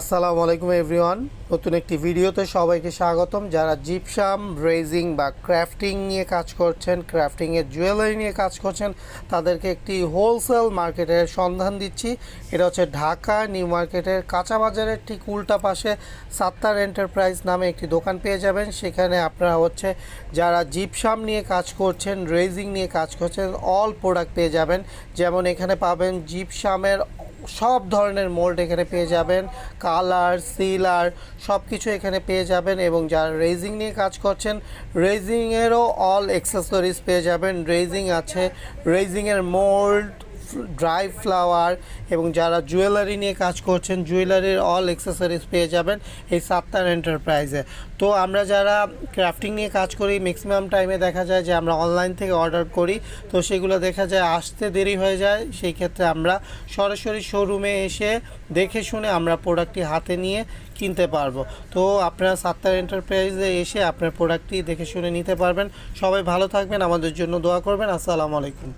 আসসালামু আলাইকুম এভরিওয়ান। নতুন একটি ভিডিওতে সবাইকে স্বাগতম। যারা জিপসাম, রেজিং বা ক্রাফটিং নিয়ে কাজ করছেন ক্রাফটিংয়ের জুয়েলারি নিয়ে কাজ করছেন, তাদেরকে একটি হোলসেল মার্কেটের সন্ধান দিচ্ছি। এটা হচ্ছে ঢাকা নিউ মার্কেটের কাঁচা বাজারের ঠিক উল্টা পাশে সাত্তার এন্টারপ্রাইজ নামে একটি দোকান পেয়ে যাবেন। সেখানে আপনারা হচ্ছে যারা জিপসাম নিয়ে কাজ করছেন, রেজিং নিয়ে কাজ করছেন, অল প্রোডাক্ট পেয়ে যাবেন। যেমন এখানে পাবেন জিপসামের সব ধরনের মোল্ড এখানে পেয়ে যাবেন। কালার, সিলার সব কিছু এখানে পেয়ে যাবেন এবং যারা রেজিং নিয়ে কাজ করছেন, রেজিংয়েরও অল অ্যাক্সেসরিজ পেয়ে যাবেন। রেজিং আছে, রেজিংয়ের মোল্ড ড্রাই ফ্লাওয়ার এবং যারা জুয়েলারি নিয়ে কাজ করছেন, জুয়েলারির অল অ্যাক্সেসরিজ পেয়ে যাবেন এই সাত্তার এন্টারপ্রাইজে তো আমরা যারা ক্রাফটিং নিয়ে কাজ করি ম্যাক্সিমাম টাইমে দেখা যায় যে আমরা অনলাইন থেকে অর্ডার করি, তো সেগুলো দেখা যায় আসতে দেরি হয়ে যায়। সেই ক্ষেত্রে আমরা সরাসরি শোরুমে এসে দেখে শুনে আমরা প্রোডাক্টটি হাতে নিয়ে কিনতে পারব। তো আপনারা সাত্তার এন্টারপ্রাইজে এসে আপনার প্রোডাক্টটি দেখে শুনে নিতে পারবেন। সবাই ভালো থাকবেন, আমাদের জন্য দোয়া করবেন। আসসালামু আলাইকুম।